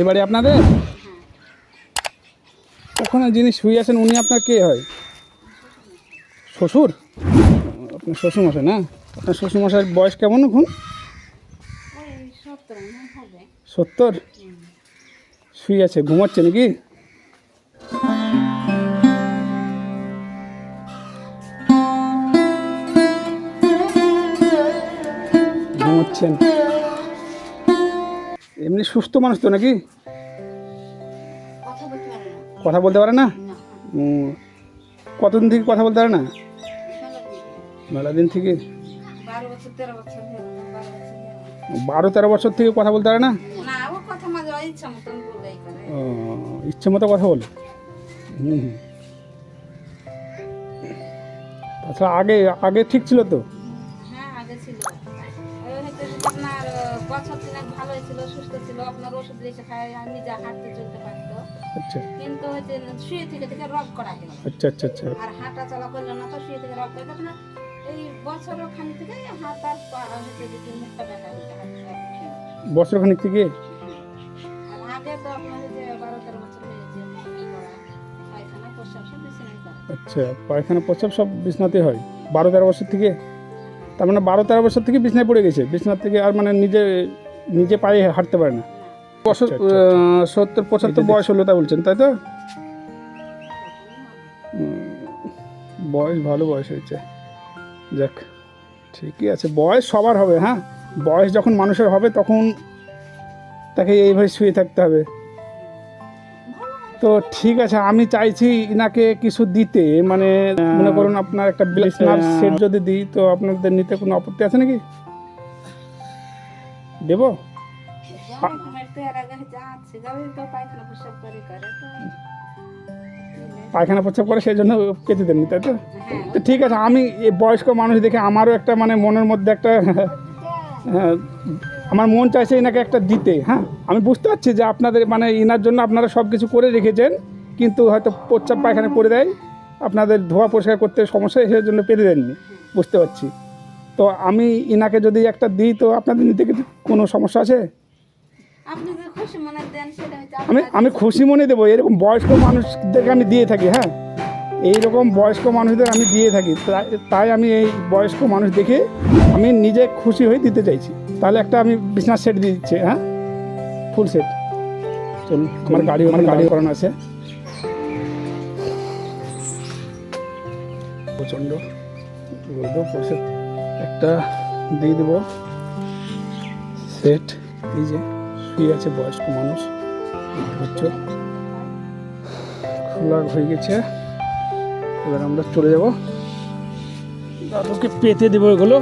এবারে আপনাদের? ওখানে যিনি শুয়ে আছেন উনি আপনার কে হয়? শ্বশুর? আপনার শ্বশুরমশাই না? আপনার শ্বশুরমশাইয়ের বয়স কেমন এখন? সত্তর সত্তর? শুয়ে আছে ঘুমাচ্ছে নাকি? ঘুমাচ্ছেন এমনি সুস্থ মানুষ তো নাকি? কথা বলতে পারে না। কতদিন থেকে কথা বলতে পারে না? মেলা দিন থেকে। বারো তেরো বছর থেকে কথা বলতে পারে না? ও ইচ্ছা মতো কথা বলে। হুম। তাছাড়া আগে আগে ঠিক ছিল তো? বছর ভালো ছিল সুস্থ ছিল আপনার ওষুধ দিয়েছে খায় নিজে হাঁটতে চলতে পারতো। আচ্ছা। কিন্তু হচ্ছে শুয়ে থেকে থেকে রোগ করা গেল আচ্ছা আচ্ছা আচ্ছা। আর হাঁটা চলা করল না তো শুয়ে থেকে রোগ করে তখন এই বছর খানি থেকে হাত আর পা হচ্ছে মুখটা দেখা দিতে হাঁটতে বছরখানিক থেকে? আর আগে তো আপনার যে বারো তেরো বছর হয়েছে পায়খানা প্রস্রাব সব বিছানায় আচ্ছা পায়খানা প্রস্রাব সব বিছনাতে হয়? বারো তেরো বছর থেকে? তার মানে বারো তেরো বছর থেকে বিছনায় পড়ে গেছে। বিছনার থেকে আর মানে নিজে নিজে পায়ে হাঁটতে পারে না। বছর আচ্ছা, সত্তর পঁচাত্তর বয়স হলো তা বলছেন তাই তো? বয়স ভালো বয়স হয়েছে। যাক ঠিকই আছে। বয়স সবার হবে হ্যাঁ? বয়স যখন মানুষের হবে তখন তাকে এইভাবে শুয়ে থাকতে হবে। তো ঠিক আছে আমি চাইছি ইনাকে কিছু দিতে। মানে মনে করুন আপনার একটা বিছনার সেট যদি দিই তো আপনাদের নিতে কোনো আপত্তি আছে নাকি? দেবো? পায়খানা প্রস্রাব করে সেই জন্য পেতে দেননি তাই তো? হ্যাঁ। তো ঠিক আছে আমি এই বয়স্ক মানুষ দেখে আমারও একটা মানে মনের মধ্যে একটা হ্যাঁ, আমার মন চাইছে এনাকে একটা দিতে হ্যাঁ? আমি বুঝতে পারছি যে আপনাদের মানে এনার জন্য আপনারা সব কিছু করে রেখেছেন কিন্তু হয়তো প্রচ্চাপ পায়খানা করে দেয় আপনাদের ধোয়া পরিষ্কার করতে সমস্যা সেই জন্য পেরে দেননি বুঝতে পারছি। তো আমি ইনাকে যদি একটা দিই তো আপনাদের নিতে কি কোনো সমস্যা আছে? আমি আমি খুশি মনে দেবো এরকম বয়স্ক মানুষদেরকে আমি দিয়ে থাকি হ্যাঁ? এইরকম বয়স্ক মানুষদের আমি দিয়ে থাকি তাই- আমি এই বয়স্ক মানুষ দেখে আমি নিজে খুশি হয়ে দিতে চাইছি। তাহলে একটা আমি বিছনার সেট দিয়ে দিচ্ছি হ্যাঁ? ফুল সেট চলুন আমার গাড়ি আমার গাড়ি করানো আছে। প্রচণ্ড। পড়ছে একটা দিয়ে দেবো। সেট এই যে শুয়ে আছে বয়স্ক মানুষ। পাচ্ছ? খোলা হয়ে গেছে। এবার আমরা চলে যাব। দাদুকে পেতে দেবো এগুলো।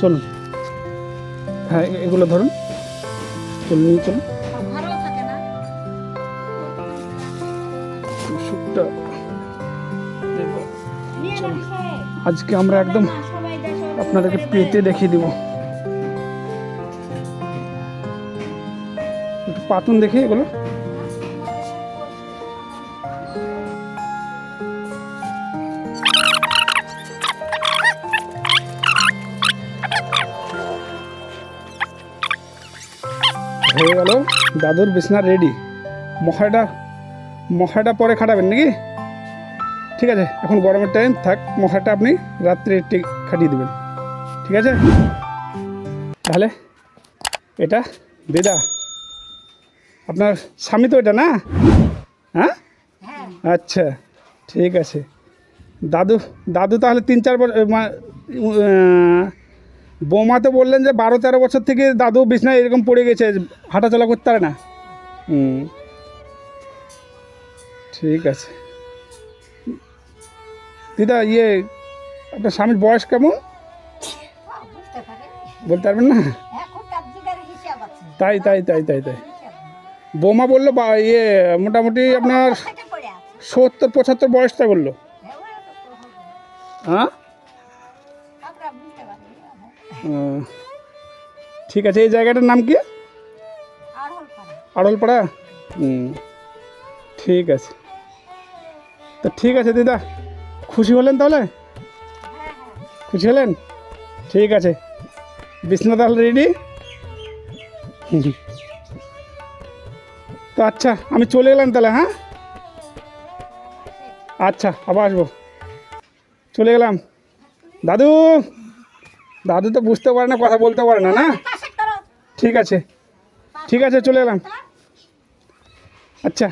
চলুন। হ্যাঁ এগুলো ধরুন। চলুন চলুন। সুপটা। আজকে আমরা একদম আপনাদেরকে পেতে দেখিয়ে দিব। একটু পাতুন দেখি এগুলো। হয়ে গেল। দাদুর বিছনা রেডি মশাটা মশাটা পরে খাটাবেন নাকি? ঠিক আছে এখন গরমের টাইম থাক মশাটা আপনি রাত্রে ঠিক খাটিয়ে দেবেন। ঠিক আছে? তাহলে এটা দিদা। আপনার স্বামী তো এটা না? হ্যাঁ? হ্যাঁ। আচ্ছা ঠিক আছে। দাদু দাদু তাহলে তিন চার বছর বৌমা তো বললেন যে বারো তেরো বছর থেকে দাদু বিছনায় এরকম পড়ে গেছে হাঁটাচলা করতে পারে না। হুম। ঠিক আছে। দিদা ইয়ে আপনার স্বামীর বয়স কেমন? বলতে পারবেন না? আছে। তাই তাই তাই তাই তাই। বৌমা বলল বা ইয়ে মোটামুটি আপনার সত্তর পঁচাত্তর বয়সটা বলল। হ্যাঁ আমরা বুঝতে পারি ও, ঠিক আছে, এই জায়গাটার নাম কি? আড়লপাড়া। ঠিক আছে। তো ঠিক আছে দিদা, খুশি হলেন তাহলে? খুশি হলেন? ঠিক আছে। বিশ্বনাথ তাহলে রেডি? তো আচ্ছা আমি চলে এলাম তাহলে হ্যাঁ? আচ্ছা আবার আসব। চলে গেলাম। দাদু! দাদু তো বুঝতে পারে না, কথা বলতে পারে না না? ঠিক আছে। ঠিক আছে, চলে এলাম। আচ্ছা।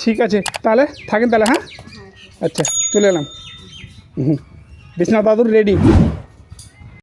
ঠিক আছে, তাহলে থাকেন তাহলে হ্যাঁ? আচ্ছা চলে এলাম। হুম বিশ্বনাথ দাদুর রেডি